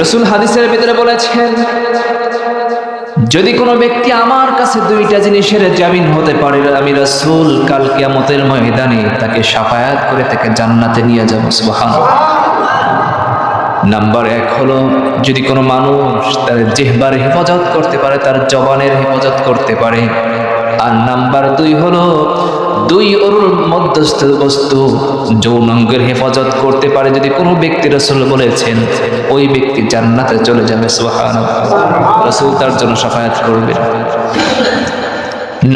রসুল হাদিসের ভিতরে বলেছেন, যদি কোনো ব্যক্তি আমার কাছে দুইটা জিনিসের জামিন হতে পারে, আমি রসুল কাল কিয়ামতের ময়দানে তাকে সাফায়াত করে তাকে জান্নাতে নিয়ে যাব। সুবহানাল্লাহ। নাম্বার এক হলো, যদি কোনো মানুষ তার জেহবার হেফাজত করতে পারে, তার জবানের হেফাজত করতে পারে। আর নাম্বার দুই হলো দুই অরুর মধ্যস্থ বস্তু। যৌনাঙ্গের হেফাজত করতে পারে যদি কোনো ব্যক্তি রসুল বলেছেন, ওই ব্যক্তি জান্নাতে চলে যাবে সোহান রসুল তার জন্য সাফায়াত করবে।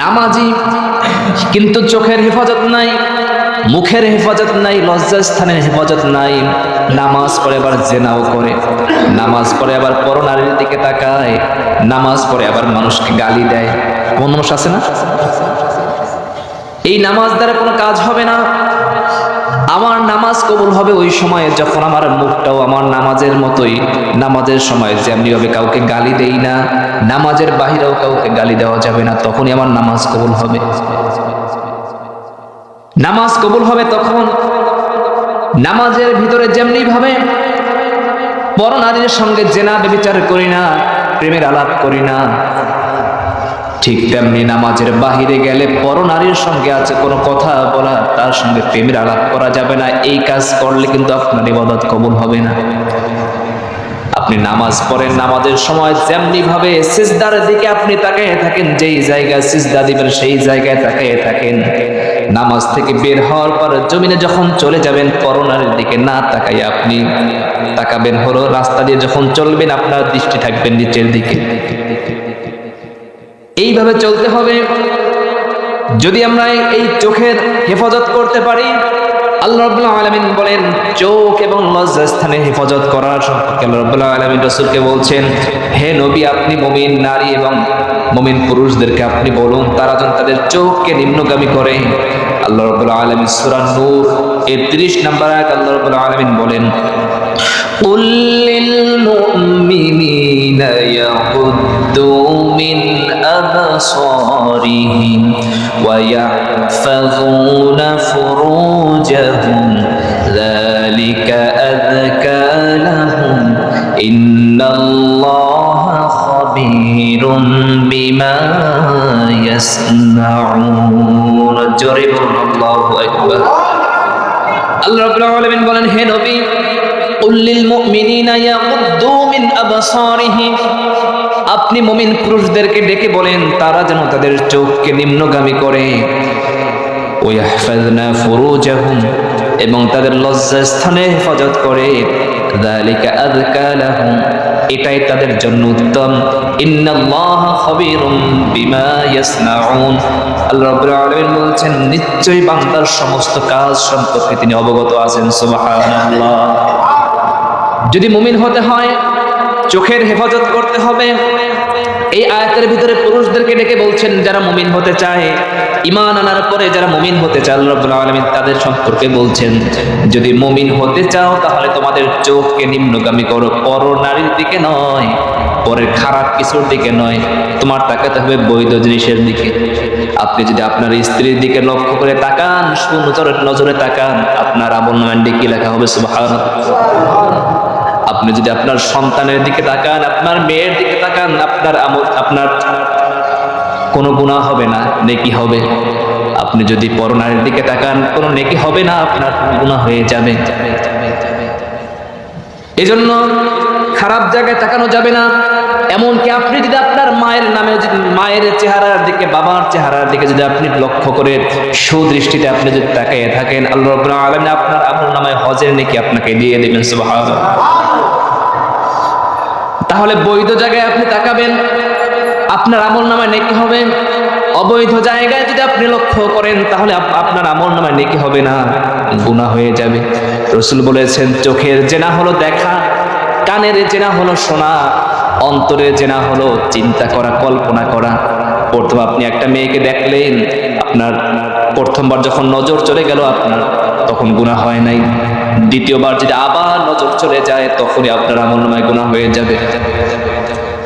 নামাজি, কিন্তু চোখের হেফাজত নাই, মুখের হেফাজত নাই, লজ্জাস্থানের হেফাজত নাই। নামাজ পড়ে আবার জেনাও করে। নামাজ পড়ে আবার পরনারীর দিকে তাকায়। নামাজ পড়ে আবার মানুষকে গালি দেয়। কোন মানুষ আছে না? এই নামাজ দ্বারা কোনো কাজ হবে না। আমার নামাজ কবুল হবে ওই সময়ে যখন আমার মুখটাও আমার নামাজের মতোই। নামাজের সময় যেমনিভাবে কাউকে গালি দেই না, নামাজের বাহিরেও কাউকে গালি দেওয়া যাবে না, তখনই আমার নামাজ কবুল হবে। নামাজ কবুল হবে তখন। নামাজের ভিতরে যেমনি ভাবে বড় নারীর সঙ্গে জেনা বেবিচার করি না, প্রেমের আলাপ করি না ঠিক তেমনি নামাজের বাহিরে গেলে পর নারীর সঙ্গে আছে কোনো কথা বলা, তার সঙ্গে প্রেমের আলাপ করা যাবে না। এই কাজ করলে কিন্তু আপনার ইবাদত কবুল হবে না। আপনি নামাজ পড়েন, নামাজের সময় যেমনি ভাবে সিজদার দিকে আপনি তাকিয়ে থাকেন, যেই জায়গায় সিজদা দিবেন সেই জায়গায় তাকিয়ে থাকেন। নামাজ থেকে বের হওয়ার পর জমিনে যখন চলে যাবেন করোনার দিকে না তাকাই আপনি তাকাবেন। হলো রাস্তা দিয়ে যখন চলবেন, আপনার দৃষ্টি থাকবেন নিচের দিকে। এইভাবে চলতে হবে যদি আমরা এই চোখের হেফাজত করতে পারি আল্লাহ রাব্বুল আলামিন বলেন চোখ এবং লজ্জাস্থানে হেফাজত করার সম্পর্কে আল্লাহ রাব্বুল আলামিন রাসূলকে বলছেন হে নবী আপনি মুমিন নারী এবং মুমিন পুরুষদেরকে আপনি বলুন তারা যেন তাদের চোখকে নিম্নগামী করে আল্লাহ রাব্বুল আলামিন সূরা নূর এর 30 নম্বর আয়াত আল্লাহ রাব্বুল আলামিন বলেন قل للمؤمنين يغضوا من أبصارهم ويحفظون فروجهم ذلك أذكى لهم إن الله خبير بما يصنعون جرب الله أكبر আল্লাহ রাব্বুল আলামিন বলেন হে নবী আপনি মুমিন পুরুষদেরকে ডেকে বলেন, তারা যেন তাদের চোখকে নিম্নগামী করে। এবং তাদের লজ্জাস্থানে হেফাজত করে। এটাই তাদের জন্য উত্তম। বলছেন, নিশ্চয়ই বান্দার সমস্ত কাজ সম্পর্কে তিনি অবগত আছেন। সুবহানাল্লাহ। যদি মুমিন হতে হয়, চোখের হেফাজত করতে হবে। এই আয়াতের ভিতরে পুরুষদেরকে ডেকে বলছেন, যারা মুমিন হতে চায় ইমান আনার পরে যারা মুমিন হতে চায় রাব্বুল আলামিন তাদের সম্পর্কে বলছেন, যদি মুমিন হতে চাও, তাহলে তোমাদের চোখকে নিম্নগামী করো। পর নারীর দিকে নয়, পরের খারাপ কিছুর দিকে নয়। তোমার তাকাতে হবে বৈধ জিনিসের দিকে। আপনি যদি আপনার স্ত্রীর দিকে লক্ষ্য করে তাকান সুনজরে নজরে তাকান, আপনার আমল কি লেখা হবে সুবহানাল্লাহ। আপনি যদি আপনার সন্তানের দিকে তাকান, আপনার মেয়ের দিকে তাকান, আপনার আমল, আপনার কোনো গুণা হবে না, নেকি হবে। আপনি যদি পরনারীর দিকে তাকান, কোনো নেকি হবে না, আপনার গুণা হয়ে যাবে। এজন্য খারাপ জায়গায় তাকানো যাবে না। এমনকি আপনি যদি আপনার মায়ের নামে যদি, মায়ের চেহারার দিকে, বাবার চেহারার দিকে যদি আপনি লক্ষ্য করে সুদৃষ্টিতে আপনি যদি তাকিয়ে থাকেন, আল্লাহ আলামিন আপনার আমল নামায় হজের নেকি আপনাকে দিয়ে দেবেন, সুবহানাল্লাহ। তাহলে বৈধ জায়গায় আপনি তাকাবেন। আপনার আমল নামায় নেকি হবে। অবৈধ জায়গায় যদি আপনি লক্ষ্য করেন, তাহলে আপনার আমল নামায় নেকি হবে না। গুনাহ হয়ে যাবে। রসুল বলেছেন, চোখের জেনা হলো দেখা, কানের জেনা হলো শোনা, অন্তরের জেনা হলো চিন্তা করা, কল্পনা করা। প্রথম আপনি একটা মেয়েকে দেখলেন, আপনার প্রথমবার যখন নজর চলে গেল আপনার, তখন গুনাহ হয় নাই। দ্বিতীয়বার যদি আবার নজর চলে যায়, তখনই আপনার আমল নামায় গুনাহ হয়ে যাবে।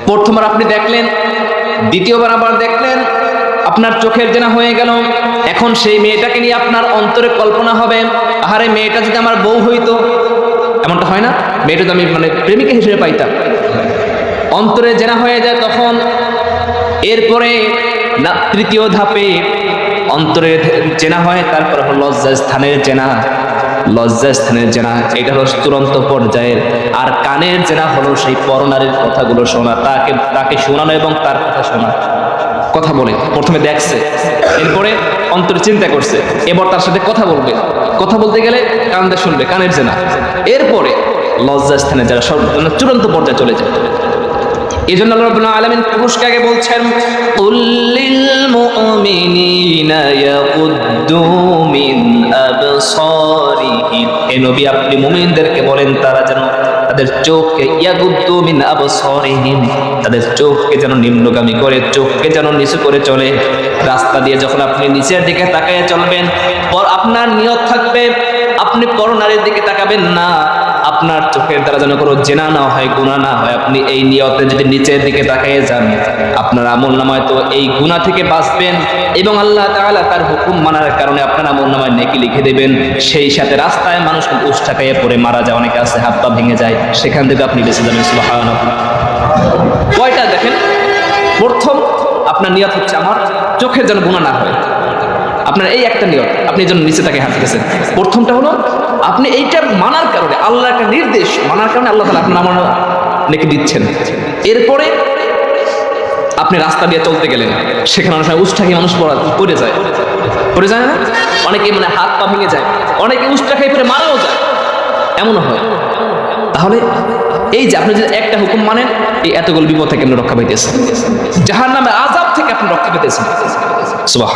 প্রথমবার আপনি দেখলেন, দ্বিতীয়বার আবার দেখলেন, আপনার চোখের জেনা হয়ে গেল। এখন সেই মেয়েটাকে নিয়ে আপনার অন্তরে কল্পনা হবে, আহারে মেয়েটা যদি আমার বউ হইতো, এমনটা হয় না? মেয়েটা তো আমি মানে প্রেমিকা হিসেবে পাইতাম। অন্তরে জেনা হয়ে যায় তখন, এরপরে না, তৃতীয় ধাপে অন্তরে চেনা হয়, তারপর হলো লজ্জা স্থানের জেনা লজ্জা স্থানের জেনা এটা হলো চূড়ান্ত পর্যায়ের। আর কানের জেনা হলো সেই পরনারীর কথাগুলো শোনা, তাকে তাকে শোনানো এবং তার কথা শোনা। কথা বলে, প্রথমে দেখছে, এরপরে অন্তরে চিন্তা করছে, এবার তার সাথে কথা বলবে। কথা বলতে গেলে কান দিয়ে শুনবে, কানের জেনা এরপরে লজ্জা স্থানে যারা সব মানে চূড়ান্ত পর্যায়ে চলে যায়। এই জন্য আলামিন পুরুষকে আগে বলছেন কুল লিল হে নবী, আপনি মুমিনদেরকে বলেন, তারা যেন তাদের চোখকে ইয়াগুদ্দু মিন আবসরিহীন তাদের চোখকে যেন নিম্নগামী করে, চোখকে যেন নিচু করে চলে। রাস্তা দিয়ে যখন আপনি নিচের দিকে তাকিয়ে চলবেন, পর আপনার নিয়ত থাকবে, আপনি করোনার দিকে তাকাবেন না। আপনার চোখের দ্বারা যেন কোনো জেনা না হয় গুণা না হয়, আপনি এই নিয়তে যদি নিচের দিকে তাকিয়ে যান, আপনার আমল নামায় তো এই গুণা থেকে বাঁচবেন এবং আল্লাহ তাআলা তার হুকুম মানার কারণে আপনার আমল নামায় নেকি লিখে দেবেন। সেই সাথে রাস্তায় মানুষ উষ্ঠা খাইয়ে পড়ে, মারা যায়, অনেকে আছে, হাত পা ভেঙে যায়, সেখান থেকে আপনি বেঁচে যাবেন, সুবহানাল্লাহ। কয়টা দেখেন? প্রথম, আপনার নিয়ত হচ্ছে আমার চোখের যেন গুণা না হয়। আপনার এই একটা নিয়ত, আপনি যেন নিচে তাকে হাত গেছেন প্রথমটা হলো আপনি এইটা মানার কারণে আল্লাহ একটা নির্দেশ, মানার কারণে আল্লাহ তালা আপনার আমার নেকে দিচ্ছেন। এরপরে আপনি রাস্তা দিয়ে চলতে গেলেন, সেখানে অনেক সময় উষ্ঠাকি মানুষ পড়া পড়ে যায়। পড়ে যায় না? অনেকে মানে হাত পা ভেঙে যায়। অনেকে উষ্ঠা খেয়ে ফেরে মারাও যায়। এমনও হয়। তাহলে এই যে আপনি যদি একটা হুকুম মানেন, এই এতগুলো বিপদ থেকে আপনি রক্ষা পাইতেছেন। জাহার নামে আজাব থেকে আপনি রক্ষা পেতেছেন। সুবাহ